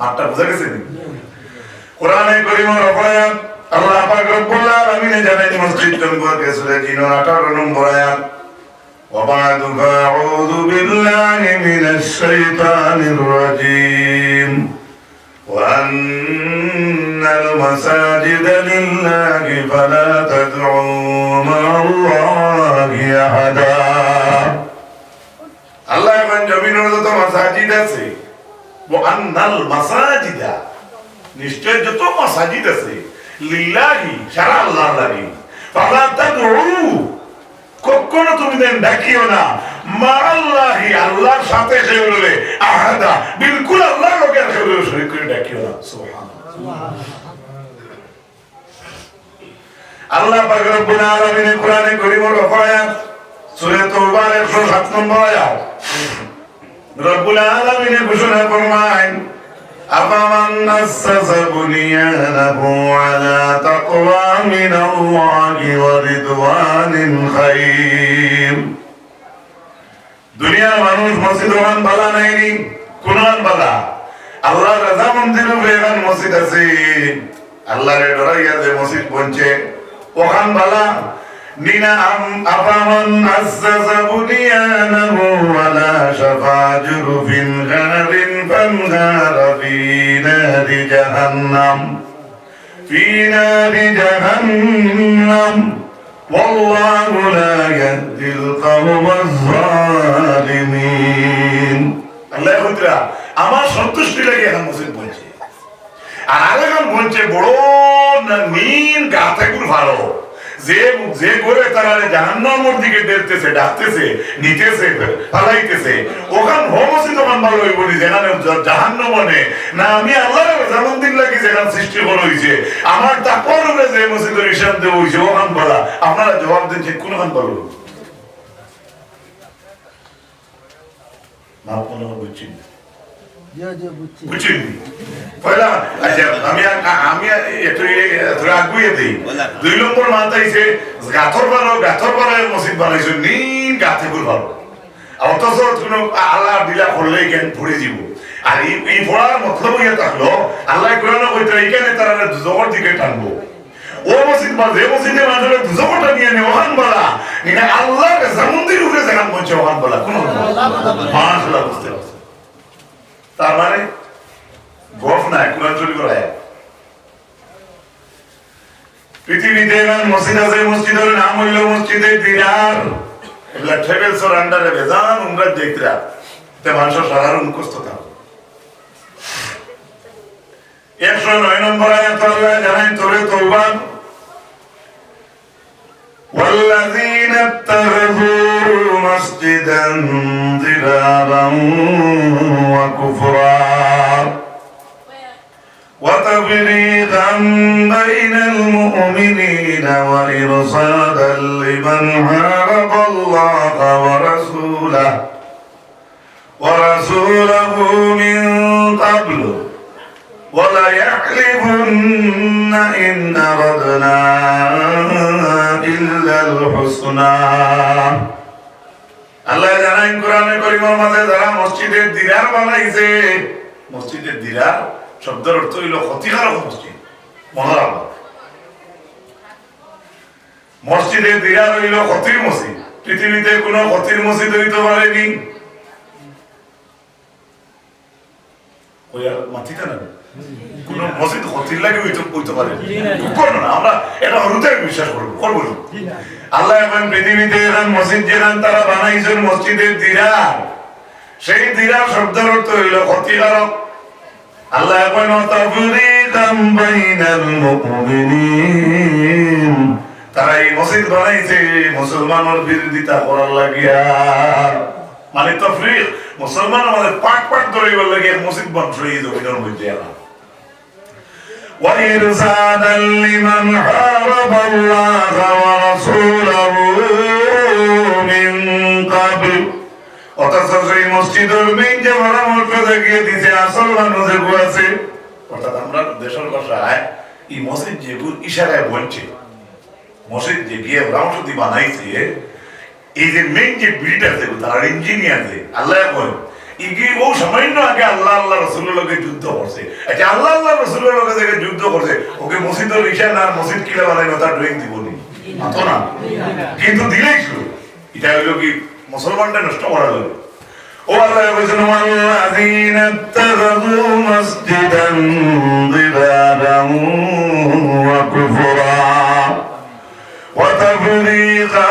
মাঠটা বুঝা গেছে নি? কোরআনে করিমের অপরায়াত আল্লাহ পাক রব্বুল আলামিন জানেন মসজিদ নম্বর সূরা জিনের 18 নম্বর আয়াত وبعد فأعوذ بالله من الشيطان الرجيم وأن المساجد لله فلا تدعوا مع الله أحدا আল্লাহ এখন জমিনের যত মাসাজিদ আছে ও আন্নাল মাসাজিদা। নিশ্চয় যত মাসাজিদ আছে, লিল্লাহি, সারা আল্লাহর লাগি ফালা তাদউ কখনো তুমি দেন ডাকিও না মা আল্লাহি আল্লাহর সাথে বলবে আহাদা, বিলকুল আল্লাহর লোকের বলবে শরীর করে ডাকিও না। সুবহানাল্লাহ। আল্লাহ পাক রব্বুল আলামিন কোরআনে কারীমের আয়াত, সূরা তাওবার 107 নম্বর আয়াত। রব্বুল আলামিন ঘোষণা ফরমায় أفمن أسس بنيانه على تقوى من الله ورضوان خير দুনিয়ার মানুষ মসজিদ ওখান বালা নাইনি কোরআন বালা আল্লাহ রাজা মন্দির এখন মসজিদ আছে আল্লাহ রে ডরাইয়া যে মসজিদ বনছে ওখান বালা নিনা আম আপামান আসাসা বুনিয়ানাহু আলা শাফা জুরফিন গারিন ফানহার ফি নারি জাহান্নাম في نار جهنم والله لا يهدي القوم الظالمين আল্লাহ হুদরা আমার সন্তুষ্টি লাগে এখন মুসলিম বলছে আর আরেকজন বলছে বড় না- নীল গাতে গুলো ভালো যে যে করে তারা জাহান্নামের দিকে দেখতেছে, ডাকতেছে, নিতেছে, ফালাইতেছে, ওখান হোমসি তখন ভালো হইব নি, যেখানে জাহান্ন মনে না, আমি আল্লাহ যেমন দিন লাগি যেখানে সৃষ্টি করা হইছে। আমার তাকওয়ার উপরে যে মসজিদের হিসাব দেওয়া হইছে, ওখান বলা আপনারা জবাব দিচ্ছেন কোনখান ভালো না কোনো বুঝছেন জি জি বুঝছি। বুঝছেন পয়লা আচ্ছা আমি আমি একটু ধরে আগুয়ে দেই দুই নম্বর মানতে আইছে গাথর বারো গাথর বারো মসজিদ বানাইছো নীল গাথে গুল ভালো। অথচ কোনো আল্লাহ বিলা করলে জ্ঞান পড়ে যাব আর এই এই পড়ার মতলব ইয়ে থাকল আল্লাহ কোরআন কইতে তারা দুজোর দিকে টানবো। ও মসজিদ বা যে মসজিদে মানুষের দুজোরটা নিয়ে নে ওখান বলা। এটা আল্লাহ জামুন্দির উপরে যেখান পৌঁছে ওখান বলা। কোন মাশাআল্লাহ বুঝতে পারছে। তার মানে গফ নাই, কোরআন শরীফ আয়াত পৃথিবীতে এখন মসজিদ আছে মসজিদের নাম হইল মসজিদে দিনার। এগুলা ট্রেভেলস ওর আন্ডারে বেজান উমরা দেখতরা তে মানুষের সাধারণ মুখস্থ থাকো। একশো নয় নম্বর আয়াত আল্লাহ জানাই তোরে তৌবা والذين اتخذوا مسجدا ضرارا وكفرا وتفريقا بين المؤمنين وإرصادا لمن حارب الله ورسوله ورسوله من قبل وليحلفن إن أردنا إلا الحسنى আল্লাহ জানাই কোরআনে করিমের মাঝে যারা মসজিদের দিদার বানাইছে মসজিদের দিদার শব্দের অর্থ হইল ক্ষতিকারক মসজিদ মনে রাখো মসজিদের দিদার হইল ক্ষতির মসজিদ পৃথিবীতে কোনো ক্ষতির মসজিদ হইতে পারেনি ওই আর মাথিতে না কোন মসজিদ লাগে পারে। করব না, আমরা এটা হরুতে বিশ্বাস করব করব না। আল্লাহ এখন পৃথিবীতে মসজিদ যেখান তারা বানাইছেন, মসজিদের সেই শব্দের অর্থ হইল ক্ষতিকারক। আল্লাহ এখন বাইনাল মুমিনিন। তারা এই মসজিদ বানাইছে, মুসলমানের বিরোধিতা করার লাগিয়া। মানে তফরিক, মুসলমান আমাদের পাট পাট ধরে লাগিয়া মসজিদ বন্ধ হয়ে জমিনের মধ্যে وإرسادا لمن حارب الله ورسوله من قبل অথচ সেই মসজিদের মেইন যে পরামর্শ দেখিয়ে দিছে আসল মানুষের আছে অর্থাৎ আমরা দেশের ভাষায় এই মসজিদ যেগুলো ইশারায় বলছে মসজিদ যে গিয়ে রামসদি বানাইছে এই যে মেইন যে বিল্ডার আছে তারা ইঞ্জিনিয়ার যে আল্লাহ কয় বহু সামান্য আগে আল্লাহ আল্লাহ রসুলের যুদ্ধ করছে। আচ্ছা আল্লাহ আল্লাহ রসুলের যুদ্ধ করছে, ওকে মসজিদ তার ড্রয়িং দিব নি না। কিন্তু দিলেই ছিল এটা কি, মুসলমানটা নষ্ট করা গেল ও আল্লাহ বলেছেন আল্লাযীন ওয়া কুফরা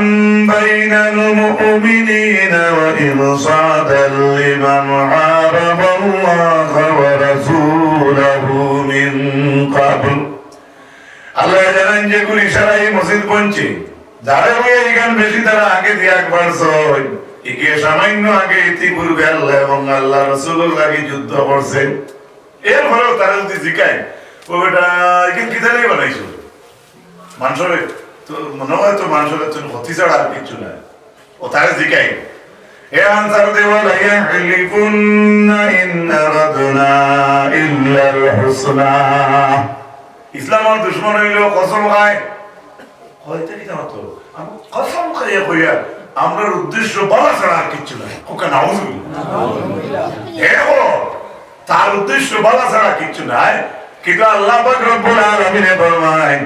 بين المؤمنين وإرصادا لمن حارب الله ورسوله من قبل আল্লাহ জানেন যে গুলি সারাই মসজিদ পৌঁছে যারা ওই এখান বেশি তারা আগে দিয়ে একবার সই একে সামান্য আগে ইতিপূর্বে আল্লাহ এবং আল্লাহ রসুলের লাগে যুদ্ধ করছে এর ফলেও তারা যদি জিকায় ও বেটা এখানে কি তারাই বানাইছো মানুষের তো মনে হয় তো মানুষের ক্ষতি ছাড়া আর কিছু ও তারা জিকাই এ আনসার ইল্লাল হুসনা। দুশ্মন হইল কসম খায়। হয়তো কি জানো তো আমি কসম কইয়া আমরা উদ্দেশ্য বলা ছাড়া আর কিচ্ছু নাই। ওকে তার উদ্দেশ্য বলা ছাড়া কিচ্ছু নাই। কিন্তু আল্লাহ পাক রব্বুল ফরমায়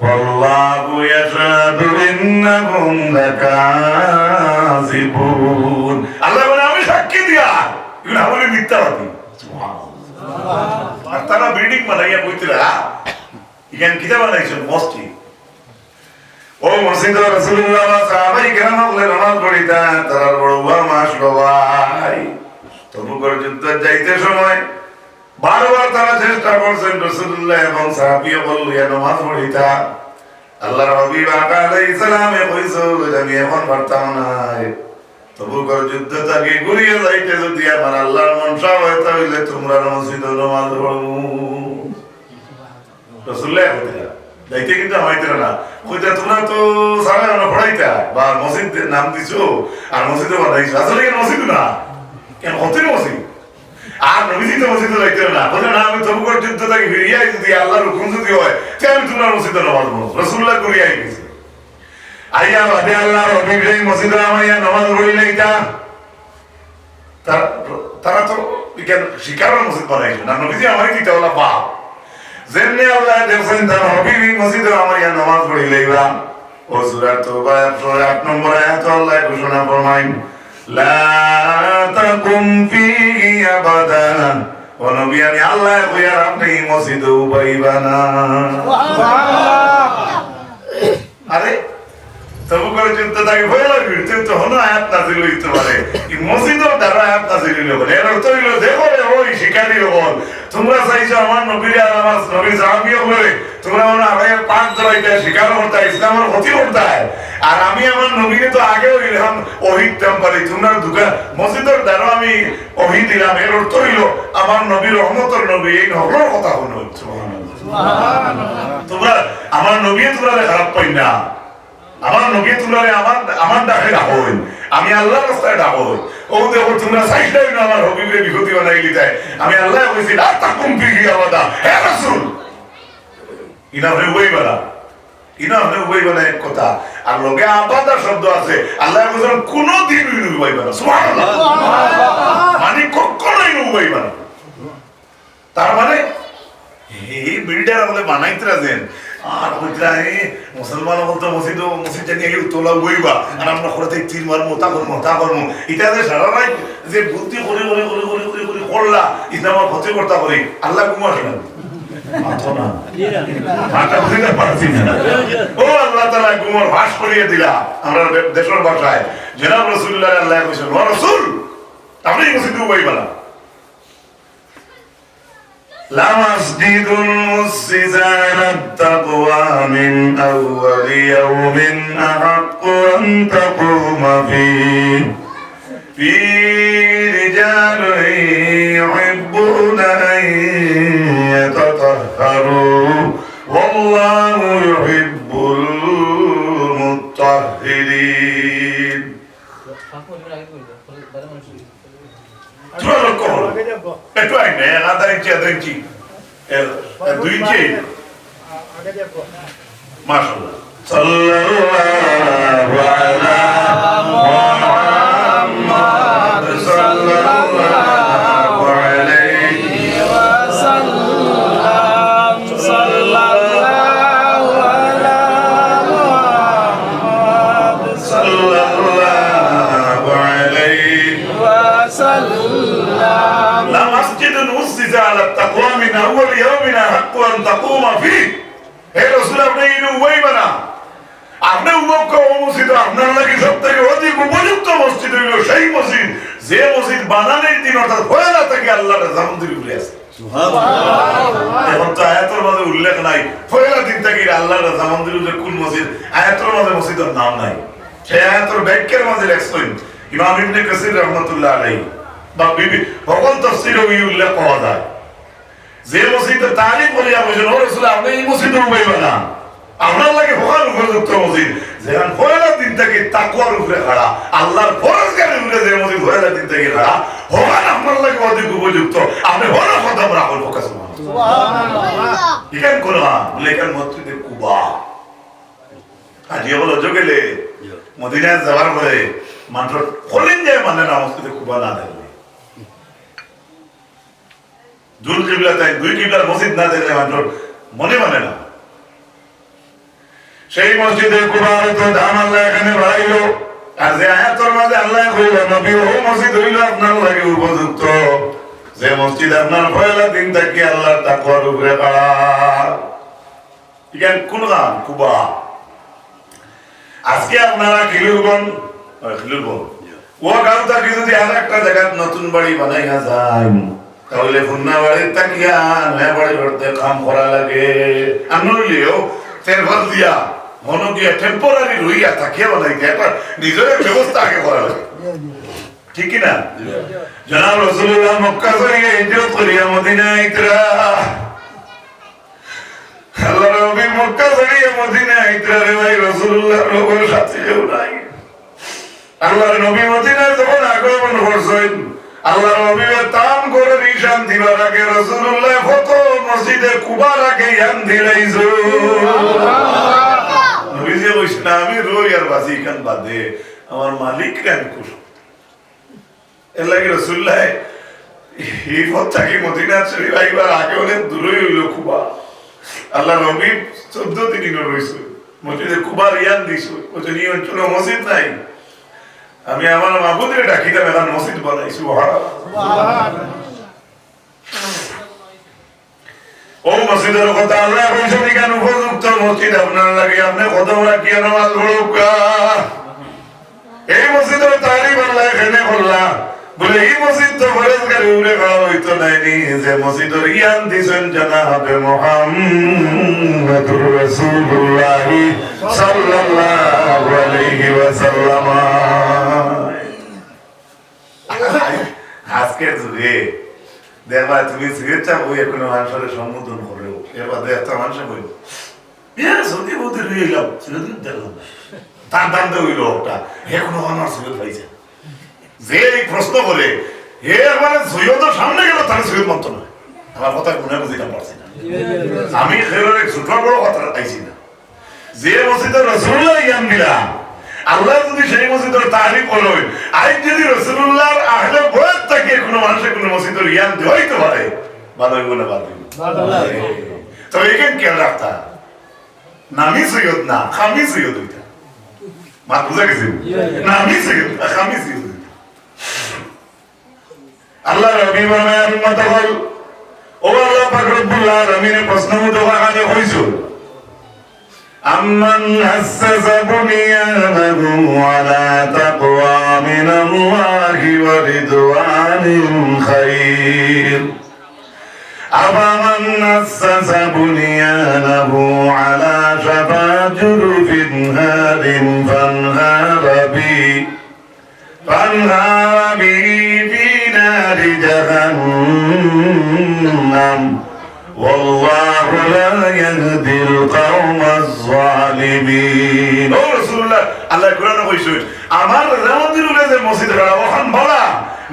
والله يشهد إنهم لكاذبون আল্লাহ বলে আমি সাক্ষী দিয়া এগুলো আমাদের মিথ্যাবাদী আর তারা বিল্ডিং বানাইয়া কইতরা এখানে কিতা বানাইছেন মসজিদ ও মসজিদ রাসূলুল্লাহ সাহাবাই কেরাম হলে নামাজ পড়িতা তারা বড় বাবা মাস ভাই তবুকর যুদ্ধ যাইতে সময় বারবার তারা চেষ্টা করছেন রাসূলুল্লাহ এবং সাহাবীও বললিয়া নামাজ পড়িতা? আল্লাহর হাবিব আকা আলাইহিস সালামে আমি এখন পারতাম না। তবুকর যুদ্ধ থেকে ঘুরিয়ে যাইতে, যদি আমার আল্লাহর মনসা হইতে হইলে তোমরা মসজিদে নামাজ রসুল্লাহ কইতা কিন্তু আমাইতে না। কইতা, তোমরা তো সারা পড়াইতা? বা মসজিদ নাম দিছো? আর মসজিদে বানাইছো? আসলে মসজিদ না? কেন হতে মসজিদ? আর নবীজি তো মসজিদে যাইতে না। বলে, না, আমি তবুকর যুদ্ধ থেকে ফিরিয়ে যদি আল্লাহর হুকুম যদি হয়, তে আমি তোমরা মসজিদে নামাজ পড়ো রসুল্লাহ করিয়া গেছে। আইয়া নামাজ লাইতা তারা তো কেন মসজিদ বানাইছে না। নবীজি বাপ যেমনি আল্লাহ দেখছেন, তার মসজিদে নামাজ ও সূরা তওবা 108 নম্বর আয়াত, আল্লাহ ঘোষণা ফরমাইন তাকুম ফিহি আবাদা। ও নবী আমি আল্লাহ কইয়ার আপনি মসজিদে উবাইবা না আরে তবু করে চিন্তা থাকে ভয় লাগবে কিন্তু হনো আয়াত নাজিল হইতে পারে। এই মসজিদও দ্বারা আয়াত নাজিল হইলে বলে এর অর্থ হইল দেখো রে ওই শিকারী হল তোমরা চাইছো আমার নবীর আমার নবীর সাহাবিও বলে তোমরা মনে আগে পাক ধরাইতে শিকার করতে ইসলামের ক্ষতি করতে আর আমি আমার নবীকে তো আগেও ইলহাম অহিতাম পারি তোমরা দুকা মসজিদের দ্বারা আমি অহি দিলাম এর অর্থ হইল আমার রহমতর নবী এই নহরের কথা হলো তোমরা আমার নবী তোমরা খারাপ পাই না। আমার নবী তোমরা আমার আমার ডাকে ডাকই আমি আল্লাহর রাস্তায় ডাকই ও দেখো তোমরা চাইলাই না আমার হবিবের বিভূতি বানাই দিতাই আমি আল্লাহ কইছি না তাকুম ফিহি আবাদা হে রাসূল! ইনা হলে ওই বলা। ইনা হলে ওই বলা এক কথা। আর লগে আবাদা শব্দ আছে। আল্লাহ কইছেন কোন দিন বলা। সুবহানাল্লাহ। মানে কখনোই উই বলা। তার মানে এই বিল্ডার বলে বানাইতরা দেন আর কইতরা এই মুসলমান বলতো মসজিদ মসজিদ জানি আগে তোলা বইবা আর আমরা করে থেকে তিন মারমু তা করমু তা করমু। এটা যে সারা রাত যে বুদ্ধি করে করে করে করে করে করে করলা আমার ক্ষতি করতা করি আল্লাহ কুমার ও আল্লাহ তাআলা গুমর ভাস করিয়ে দিলা আমরা দেশের ভাষায় জনাব রাসূলুল্লাহ আল্লাহ কইছেন ও রাসূল আপনি মসজিদে বইবা না لمسجد أسس على التقوى من أول يوم أحق أن تقوم فيه فيه يتطهروا والله يحب المطهرين চুরা লক্ষ্য হলো একটু আইনে আধা ইঞ্চি আধা ইঞ্চি এ- এ দুই ইঞ্চি মাশাআল্লাহ হে রাসূল আপনি না। আপনি উমক্ক ও মসজিদ আপনার লাগি সব থেকে অধিক উপযুক্ত মসজিদ হইল সেই মসজিদ। যে মসজিদ বানানোর দিন অর্থাৎ পয়লা থেকে আল্লাহর জামন্দির উপরে আছে। এখন তো আয়াতের মাঝে উল্লেখ নাই। পয়লা দিন থেকে কোন মসজিদ। আয়াতের মাঝে মসজিদের নাম নাই। সেই আয়াতের ব্যাখ্যার মাঝে লেখছেন ইমাম ইবনে কাসির রহমাতুল্লাহ আলাইহি। বা বিবি সকল তাফসীরে উল্লেখ পাওয়া যায়। যে মসজিদের তারিখ বলিয়া বলছেন ও রাসূল আপনি এই মসজিদে উঠাইবেন না। আপনার লাগে হওয়ার উপযুক্ত মসজিদ। যেখান পয়লা দিন থেকে তাকুয়ার উপরে খাড়া আল্লাহর উপরে যে মসজিদ দিন থেকে খাড়া হওয়ার আপনার লাগে অধিক উপযুক্ত। আপনি হলো খতম রাখুন ফোকাস এখান কোন বলে এখান মসজিদে কুবা। আজি বলো যোগেলে মদিনায় যাওয়ার পরে মানুষ খোলেন যায় মানে না মসজিদে কুবা না দেখলে দুল কিবলা তাই দুই কিবলার মসজিদ না দেখলে মানুষ মনে মানে না। সেই মসজিদে কুবার তো দাম আল্লাহ এখানে বাড়াইলো। আর যে আয়াতর মাঝে আল্লাহ কইল নবী ও মসজিদ হইল আপনার লাগে উপযুক্ত। যে মসজিদ আপনার পয়লা দিন থেকে আল্লাহ তাকওয়ার উপরে বাড়া। ইখান কোন গান? কুবা। আজকে আপনারা খিলুরবন খিলুরবন ও গাঁও থাকি যদি আর একটা জায়গায় নতুন বাড়ি বানাইয়া যায় তাহলে ফুন্না বাড়ির তাকিয়া নয়া বাড়ি করতে কাম করা লাগে। আনলিও তের ভালো দিয়া মন গিয়া টেম্পোরারি রইয়া থাকিয়া বানাইতে একটা নিজের ব্যবস্থা আগে করা লাগে। ঠিক না জনাব রসুল্লাহ মক্কা করিয়া হিজরত করিয়া মদিনা আল্লাহ নবী মক্কা করিয়া মদিনা রে ভাই রসুল্লাহ লোকের সাথে কেউ নাই। নবী আগমন করছেন নবীর তাম দিবার আগে রসুল্লাহ কত মসজিদে কুবার আগে ইয়ান দিলাইছো নবীজি কইছে না আমি রই আর বাসি খান বাদে আমার মালিককে আমি খুশ এর লাগে রসুল্লাহ এই পথ থাকি মদিনা শরীফ আইবার আগে অনেক দূরই হইল কুবা। আল্লাহ নবী চোদ্দ দিন রয়েছে মসজিদে কুবার ইয়ান দিছো। বলছে এই অঞ্চলে মসজিদ নাই। আমি আমার মাহবুদের ডাকিতাম এখন মসজিদ বানাইছি। ও মসজিদের কথা আল্লাহ কইছেন কেন উপযুক্ত? মসজিদ আপনার লাগে, আপনি কত রাখি নামাজ পড়ুকা এই মসজিদের তারিফ আল্লাহ এখানে করলাম বলে, এই মসজিদ তো ফরেজগারি উড়ে খাওয়া হইতো নাইনি যে মসজিদের ইয়ান দিছেন জানাবে মুহাম্মাদুর রাসূলুল্লাহ সাল্লাল্লাহু আলাইহি ওয়াসাল্লাম। দেখবা তুমি সিগারেটটা বই এখন মানুষের সম্বোধন করলেও বাদে একটা মানুষ সত্যি বলতে দেখলাম। তার দাম তো হইল ওটা আমার পাইছে। যে এই প্রশ্ন করে হে সৈয়দের সামনে গেল, তার না আমার কথা মনে বুঝিতে পারছি না। আমি খেলার ছোট বড় কথা পাইছি না। যে মসজিদের রসুল্লাহ জ্ঞান দিলাম, আল্লাহ যদি সেই মসজিদের করলেন আর যদি রসুল্লাহর আহলে থাকে কোনো মানুষের কোনো মসজিদ রিয়াল পারে। এখানে রাখতা নামি সৈয়দ না খামি সৈয়দ ওইটা মাত বুঝা গেছে? নামি সৈয়দ খামি সৈয়দ আল্লাহ রবি মত হল ও আল্লাহ পাক রব্বুল প্রশ্ন মতো আগে হইছো হাসসা আলা من الله ورضوان خير. أفمن أسس بنيانه على شفا جرف هار فانهار بي فانهار به في نار جهنم. والله لا يهدي القوم الظالمين. رسول الله الله يقول أنا আমার উলে যে মসজিদ করা ওখান বলা।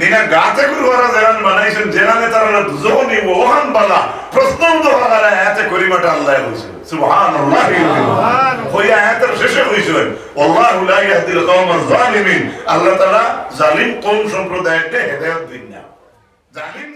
নিনা গাতে করে ওরা জেরান বানাইছেন জেরানে তারা দুজো নিব ওখান বলা। প্রশ্ন তো হাগারা এতে করিমাটা আল্লাহ কইছে সুবহানাল্লাহ। ওই আয়াতের শেষে হইছে আল্লাহু লা ইয়াহদিল কওমাজ জালিমিন আল্লাহ তাআলা জালিম কওম সম্প্রদায়কে হেদায়েত দিন না। জালিম